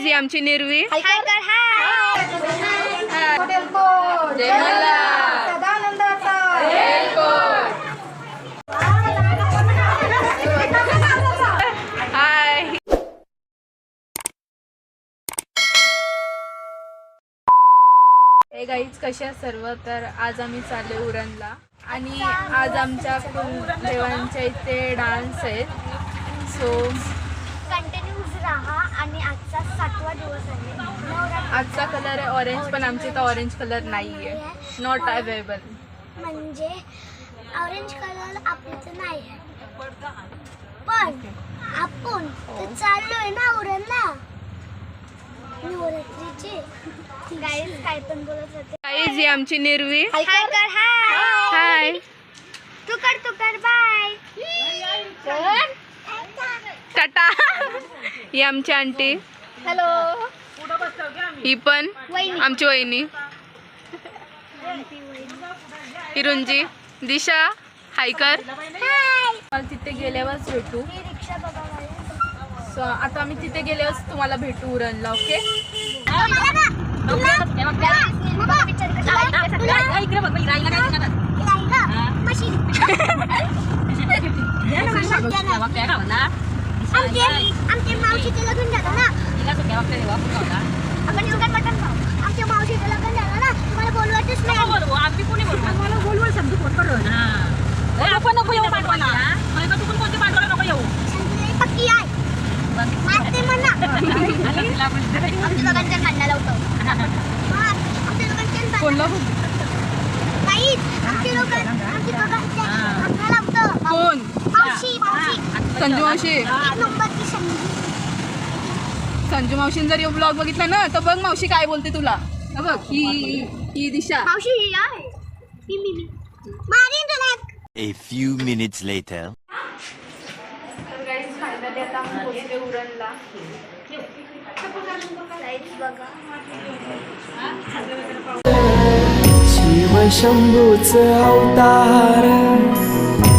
ही आमची निर्वी. हाय कर हाय. जय मल्हार हाय. हे गाईज कशा सर्व? तर आज आम्ही चालले उरणला. आणि आज आमच्या कुलदेवांच्या इथे डान्स आहेत. सो आणि आजचा सातवा दिवस आहे. नवरात्र आजचा कलर आहे ऑरेंज पण आमच्या इथं ऑरेंज कलर नाही आहे नॉट अवेलेबल म्हणजे ऑरेंज कलर आपल्याचं नाही आहे. पण आपण तर चाललोय ना उरणला. नवरात्रीचे गाईज काय पण बोलत होते. गाईज ही आमची निर्वी. हाय कर हाय हाय तू कर तू कर. बाय टाटा. ही आमची आंटी. हॅलो. ही पण. आमची वहिनी. हिरुंजी दिशा हायकर तिथे गेल्यावरच भेटू ही रिक्षा बघा माझी. सो आता आम्ही तिथे गेल्यावरच तुम्हाला भेटू उरणला ओके? आमच्या मावशीचं लग्न झालं ना आपण येऊ काय पटकन खाऊ. आमच्या मावशीचं लग्न झालं ना तुम्हाला बोलवायचंच नाही संजय पक्की आहे मारते म्हणा आमच्या दोघांच्या कांदा लावतो मार. आमच्या दोघांच्या कोणला काहीच आमच्या दोघां- आमच्या दोघांच्या कोण? मावशी मावशी. संजू मावशी. एक नंबरची संधी संजू मावशीने जर ब्लॉग बघितला ना तर बघ मावशी काय बोलते तुला. हा बघ ही ही दिशा. मावशी ही आहे. ही मी मी. मारीन तुला एक. A few minutes later. आता आम्ही पोहोचले उरणला. Lights बघा. शिवशंभूच अवतार.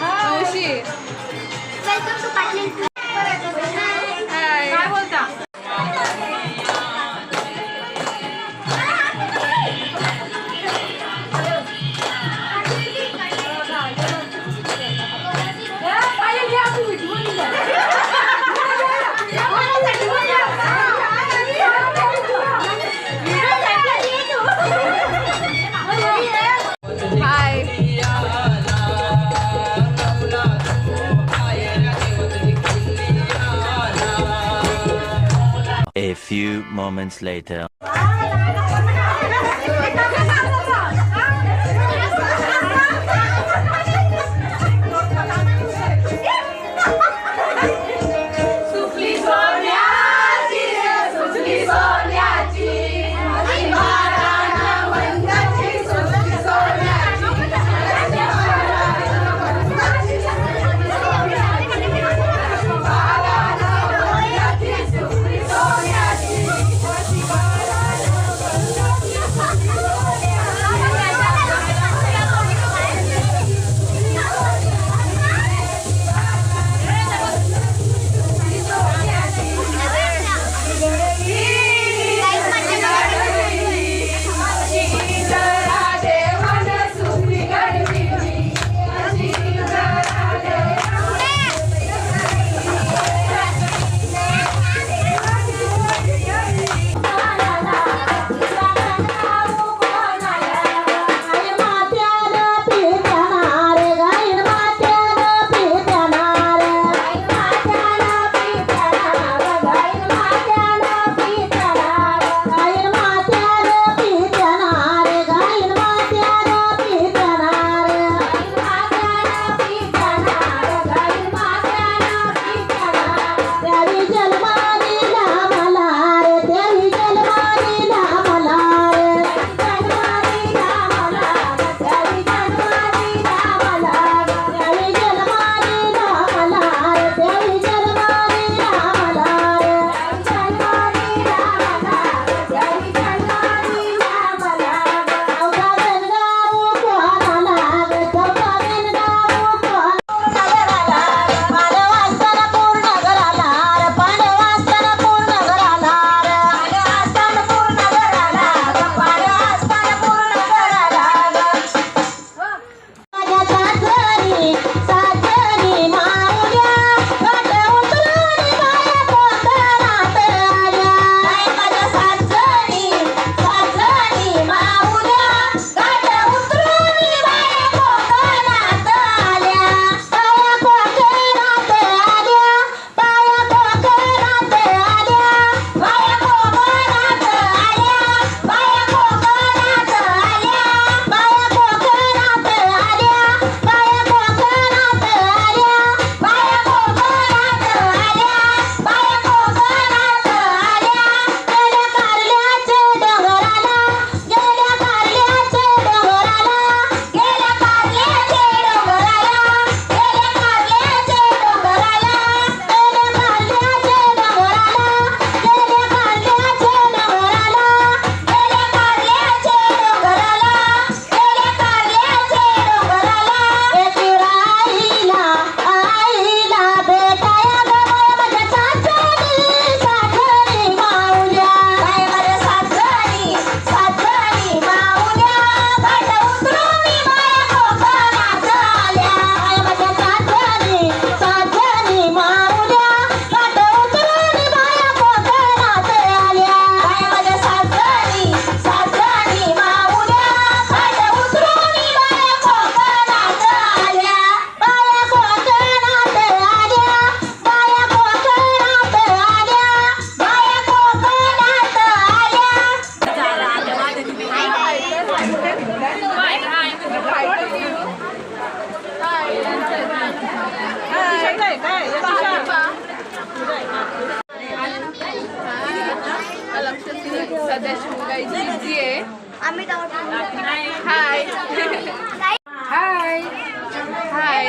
मावशी welcome to Moments later. Suggestion guys দিয়ে আমি তো আমার হাই হাই হাই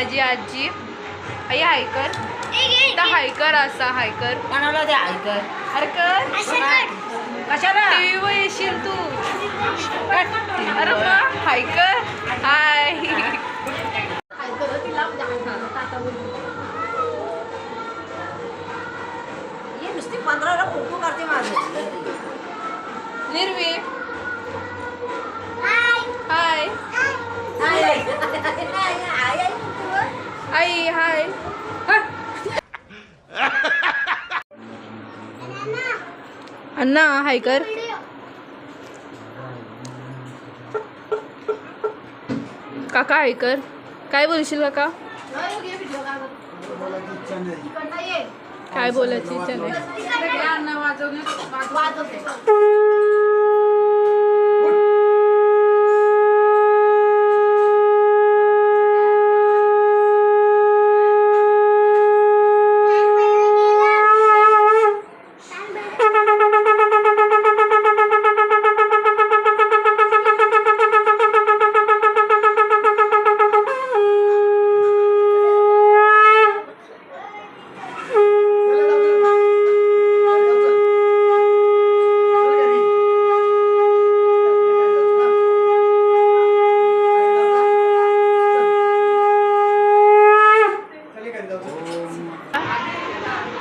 माझी आजी. आई हायकर. तर हायकर असा हायकर. कोणाला द्या ऐकर हायकर? कशाला? टीव्ही वर येशील तू. अरे मग हायकर. हाय. ये नुसती पंधराला फोटो करते माझं. निर्वी. हाय. आई हाय अण्णा हायकर काका हायकर काय बोलशील काका काय बोलायची इच्छा नाही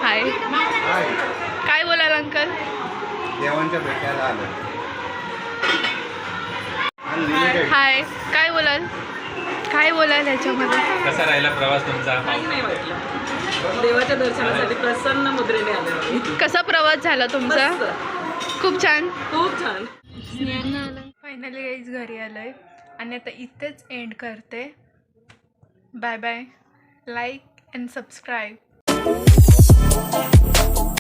हाय काय बोलाल अंकल देवांच्या भेटायला आलो अनलिमिटेड हाय काय बोलाल? काय बोलाल ह्याच्यामध्ये कसा राहिला प्रवास तुमचा? देवाच्या दर्शनासाठी प्रसन्न मुद्रेने आले आम्ही. कसा प्रवास झाला तुमचा? मस्त. खूप छान. खूप छान. फायनली गाईज घरी आलोय. आणि आता इथेच एंड करते. Bye bye like and subscribe